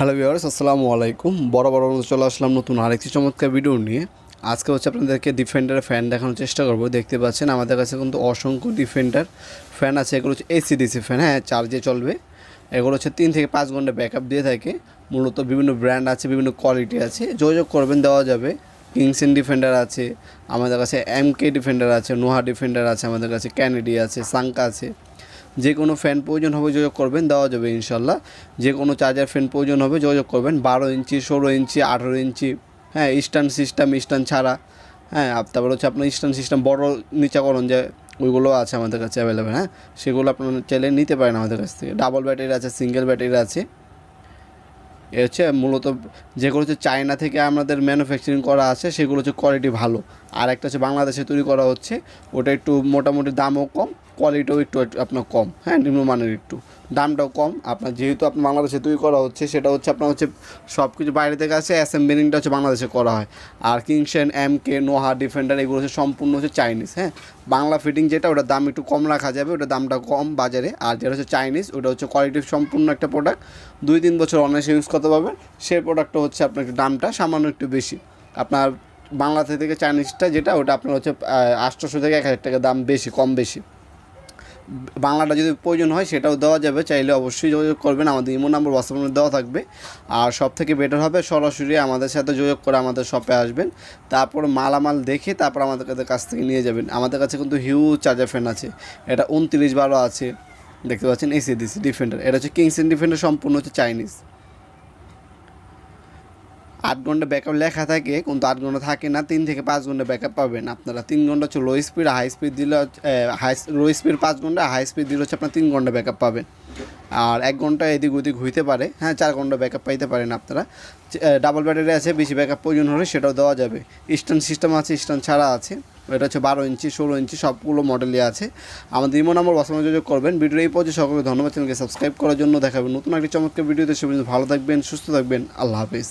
Hello viewers আসসালামু আলাইকুম বড় বড় চলে আসলাম নতুন আরেকটি চমৎকার ভিডিও নিয়ে। আজকে হচ্ছে আপনাদেরকে ডিফেন্ডারের ফ্যান দেখানোর চেষ্টা করব। দেখতে পাচ্ছেন, আমাদের কাছে কিন্তু অসংখ্য ডিফেন্ডার ফ্যান আছে। এগুলো হচ্ছে এসিডিসি ফ্যান হ্যাঁ চার্জে চলবে। এগুলো হচ্ছে তিন থেকে পাঁচ ঘণ্টা ব্যাকআপ দিয়ে থাকে। মূলত বিভিন্ন ব্র্যান্ড আছে, বিভিন্ন কোয়ালিটি আছে। যোগাযোগ করবেন, দেওয়া যাবে। কিংসেন ডিফেন্ডার আছে, আমাদের কাছে এম কে ডিফেন্ডার আছে নোহা ডিফেন্ডার আছে, আমাদের কাছে ক্যানেডি আছে সাঙ্কা আছে। যে কোনো ফ্যান প্রয়োজন হবে যোগাযোগ করবেন, দেওয়া যাবে ইনশাল্লাহ। যে কোনো চার্জার ফ্যান প্রয়োজন হবে যোগাযোগ করবেন, বারো ইঞ্চি, ষোলো ইঞ্চি, আঠেরো ইঞ্চি হ্যাঁ ইস্টার্ন সিস্টেম ইস্টার্ন ছাড়া হ্যাঁ তারপর হচ্ছে আপনার ইস্টার্ন সিস্টেম বড় নিচাকরণ যে ওইগুলো আছে আমাদের কাছে অ্যাভেলেবেল হ্যাঁ সেগুলো আপনারা চাইলে নিতে পারেন আমাদের কাছ থেকে। ডাবল ব্যাটারি আছে সিঙ্গেল ব্যাটারি আছে। এ হচ্ছে মূলত যেগুলো হচ্ছে চায়না থেকে আমাদের ম্যানুফ্যাকচারিং করা আছে, সেগুলো হচ্ছে কোয়ালিটি ভালো। আর একটা হচ্ছে বাংলাদেশে তৈরি করা হচ্ছে। ওটা একটু মোটামুটি দামও কম কোয়ালিটিও একটু আপনার কম হ্যাঁ নিম্নমানের একটু। দামটাও কম। আপনার যেহেতু আপনার বাংলাদেশে তৈরি করা হচ্ছে, সেটা হচ্ছে আপনার হচ্ছে সব কিছু বাইরে থেকে আসে অ্যাসেম্বলিংটা হচ্ছে বাংলাদেশে করা হয়। আর কিংসেন এম কে নোহা ডিফেন্ডার এগুলো হচ্ছে সম্পূর্ণ হচ্ছে চাইনিজ হ্যাঁ। বাংলা ফিটিং যেটা ওটার দাম একটু কম রাখা যাবে ওটার দামটা কম বাজারে। আর যেটা হচ্ছে চাইনিজ ওটা হচ্ছে কোয়ালিটি সম্পূর্ণ একটা প্রোডাক্ট দুই তিন বছর অনায়াসে ইউজ করতে পারবেন, সেই প্রোডাক্টটা হচ্ছে আপনার দামটা সামান্য একটু বেশি। আপনার বাংলা থেকে চাইনিজটা যেটা, ওটা আপনার হচ্ছে আটশোশো থেকে এক হাজার টাকা দাম বেশি, কম বেশি। বাংলাটা যদি প্রয়োজন হয়, সেটাও দেওয়া যাবে। চাইলে অবশ্যই যোগাযোগ করবেন। আমাদের ইমো নাম্বার হোয়াটসঅ্যাপ নাম্বার দেওয়া থাকবে। আর সব থেকে বেটার হবে, সরাসরি আমাদের সাথে যোগাযোগ করে আমাদের শপে আসবেন। তারপর মালামাল দেখে তারপর আমাদের কাছে কাছ থেকে নিয়ে যাবেন। আমাদের কাছে কিন্তু হিউজ চার্জার ফ্যান আছে। এটা উনত্রিশ বারো আছে। দেখতে পাচ্ছেন এসি দিসি ডিফেন্ডার এটা হচ্ছে কিংসেন ডিফেন্ডার সম্পূর্ণ হচ্ছে চাইনিজ আট ঘণ্টা ব্যাকআপ লেখা থাকে, কিন্তু আট ঘণ্টা থাকে না, তিন থেকে পাঁচ ঘণ্টা ব্যাকআপ পাবেন আপনারা। তিন ঘণ্টা হচ্ছে লো স্পিড হাই স্পিড দিলে হাই লো স্পিড পাঁচ ঘণ্টা হাই স্পিড দিলে হচ্ছে আপনার তিন ঘণ্টা ব্যাকআপ পাবেন। আর এক ঘণ্টা এদিক ওদিক হইতে পারে হ্যাঁ চার ঘণ্টা ব্যাকআপ পাইতে পারেন আপনারা। ডাবল ব্যাটারি আছে, বেশি ব্যাকআপ প্রয়োজন হলে সেটাও দেওয়া যাবে। ইস্টার্ন সিস্টেম আছে ইস্টার্ন ছাড়া আছে। এটা হচ্ছে বারো ইঞ্চি, ষোলো ইঞ্চি, সবগুলো মডেলই আছে। আমাদের ইমো নম্বর বসানো যোগাযোগ করবেন। ভিডিও এই পর্যায়ে সকলকে ধন্যবাদ চ্যানেলকে সাবস্ক্রাইব করার জন্য। দেখাবেন নতুন একটি চমৎকার ভিডিওতে। সে ভালো থাকবেন, সুস্থ থাকবেন। আল্লাহ হাফিজ।